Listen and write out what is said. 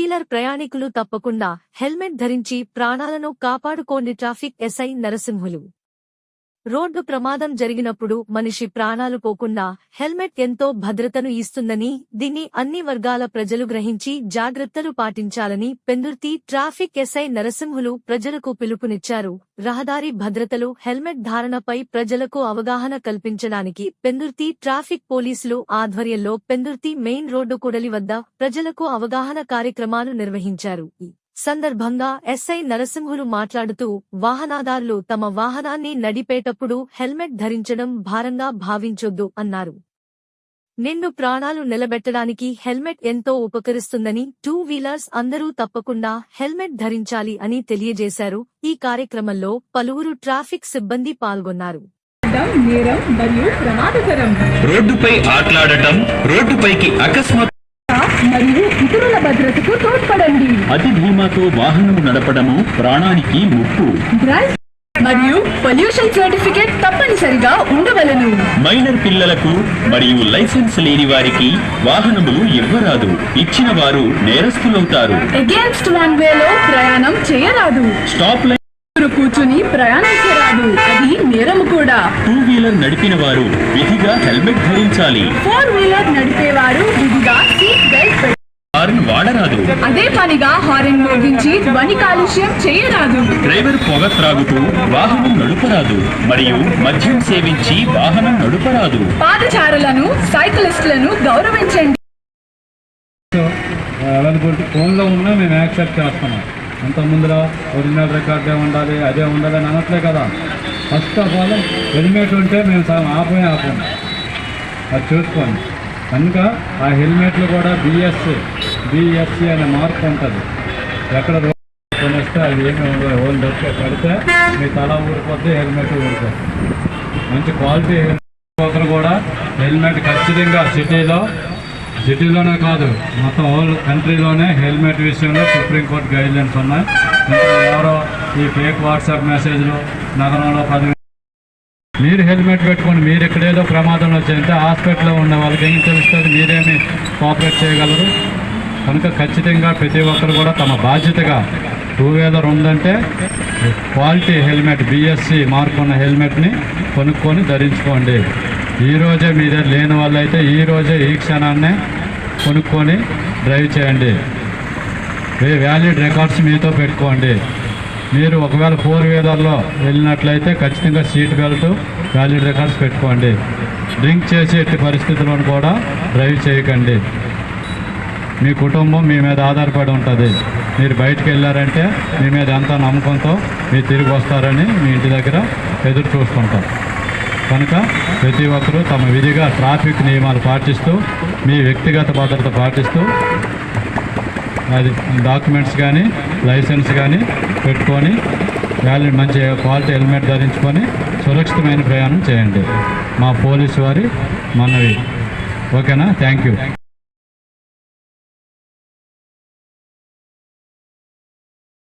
Wheeler ప్రయాణికులు తప్పకుండా helmet ధరించి ప్రాణాలను కాపాడుకోండి ట్రాఫిక్ ఎస్ఐ నరసింహులు. రోడ్డు ప్రమాదం జరిగినప్పుడు మనిషి ప్రాణాలు పోకుండా హెల్మెట్ ఎంతో భద్రతను ఇస్తుందని దీన్ని అన్ని వర్గాల ప్రజలు గ్రహించి జాగ్రత్తలు పాటించాలని పెందుర్తి ట్రాఫిక్ ఎస్ఐ నరసింహులు ప్రజలకు పిలుపునిచ్చారు. రహదారి భద్రతలు హెల్మెట్ ధారణపై ప్రజలకు అవగాహన కల్పించడానికి పెందుర్తి ట్రాఫిక్ పోలీసులు ఆధ్వర్యంలో పెందుర్తి మెయిన్ రోడ్డు కూడలి వద్ద ప్రజలకు అవగాహన కార్యక్రమాలు నిర్వహించారు. సందర్భంగా ఎస్ఐ నరసింహులు మాట్లాడుతూ వాహనదారులు తమ వాహనాన్ని నడిపేటప్పుడు హెల్మెట్ ధరించడం భారంగా భావించొద్దు అన్నారు. నిండు ప్రాణాలు నిలబెట్టడానికి హెల్మెట్ ఎంతో ఉపకరిస్తుందని టూ వీలర్స్ అందరూ తప్పకుండా హెల్మెట్ ధరించాలి అని తెలియజేశారు. ఈ కార్యక్రమంలో పలువురు ట్రాఫిక్ సిబ్బంది పాల్గొన్నారు. రోడ్డుపై ఆటలాడటం రోడ్డుపైకి అకస్మాత్ మరియు ఇతరుల భద్రతకు తోడ్పడండి. అతి ధీమాతో వాహనం నడపడము ప్రాణానికి ముప్పు. డ్రైవ్ మరియు పొల్యూషన్ సర్టిఫికేట్ తప్పనిసరిగా ఉండవలెను. మైనర్ పిల్లలకు మరియు లైసెన్స్ లేని వారికి వాహనములు ఇవ్వరాదు. ఇచ్చిన వారు నేరస్తులవుతారు. అగేన్స్ట్ వన్ వేలో ప్రయాణం చేయరాదు. స్టాప్ లైన్ కూర్చుని ప్రయాణించరాదు అది నేరము కూడా. టూ వీలర్ నడిపిన వారు విధిగా హెల్మెట్ ధరించాలి. ఫోర్ వీలర్ నడిపేవారు వాడరాదు అదే పనిగా హారన్ మోగించి ధ్వని కాలుష్యం చేయరాదు. డ్రైవర్ పొగ త్రాగుతూ వాహనం నడుపరాదు. మరియు మద్యం సేవించి వాహనం నడుపరాదు. పాదచారులను సైక్లిస్టులను గౌరవించండి. అవైలబిలిటీ ఫోన్లో ఉన్నా మేము యాక్సెప్ట్ చేస్తున్నాం అంత ముందర ఒరిజినల్ రికార్డే ఉండాలి అదే ఉండాలి అని అనట్లే కదా. ఫస్ట్ ఆఫ్ ఆల్ హెల్మెట్ ఉంటే మేము సగం ఆపే ఆపం. అది చూసుకోండి. కనుక ఆ హెల్మెట్లు కూడా బిఎస్సి బిఎఫ్సి అనే మార్క్ ఉంటుంది. ఎక్కడ కొనేస్తే అది ఏమి ఓన్ దొరికే పెడితే మీ తల ఊరిపోతే హెల్మెట్ ఊరిపోతుంది మంచి క్వాలిటీ హెల్మెట్ ఒకరు కూడా హెల్మెట్ ఖచ్చితంగా సిటీలో సిటీలోనే కాదు మొత్తం హోల్ కంట్రీలోనే హెల్మెట్ విషయంలో సుప్రీంకోర్టు గైడ్లైన్స్ ఉన్నాయి. ఎవరో ఈ ఫేక్ వాట్సాప్ మెసేజ్లు నగరంలో పది మీరు హెల్మెట్ పెట్టుకొని మీరు ఎక్కడేదో ప్రమాదంలో చేస్తే హాస్పిటల్లో ఉన్న వాళ్ళకి ఏం తెలుస్తుంది? మీరేమి కోఆపరేట్ చేయగలరు? కనుక ఖచ్చితంగా ప్రతి ఒక్కరు కూడా తమ బాధ్యతగా టూ వీలర్ ఉందంటే క్వాలిటీ హెల్మెట్ బిఎస్సి మార్క్ ఉన్న హెల్మెట్ని కొనుక్కొని ధరించుకోండి. ఈ రోజే మీ దగ్గర లేని వాళ్ళైతే ఈ రోజే ఈ క్షణాన్నే కొనుక్కొని డ్రైవ్ చేయండి. మీ వ్యాలిడ్ రికార్డ్స్ మీతో పెట్టుకోండి. మీరు ఒకవేళ ఫోర్ వీలర్లో వెళ్ళినట్లయితే ఖచ్చితంగా సీట్ బెల్ట్ వ్యాలిడ్ రికార్డ్స్ పెట్టుకోండి. డ్రింక్ చేసే ఎట్టి పరిస్థితులను కూడా డ్రైవ్ చేయకండి. మీ కుటుంబం మీ మీద ఆధారపడి ఉంటుంది. మీరు బయటకు వెళ్ళారంటే మీ మీద ఎంత నమ్మకంతో మీరు తిరిగి వస్తారని మీ ఇంటి దగ్గర ఎదురు చూస్తుంటారు కనుక ప్రతి ఒక్కరూ తమ విధిగా ట్రాఫిక్ నియమాలు పాటిస్తూ మీ వ్యక్తిగత భద్రత పాటిస్తూ అది డాక్యుమెంట్స్ కానీ లైసెన్స్ కానీ పెట్టుకొని వ్యాలిడ్ మంచి క్వాలిటీ హెల్మెట్ ధరించుకొని సురక్షితమైన ప్రయాణం చేయండి. మా పోలీసు వారి మనవి. ఓకేనా? Thank you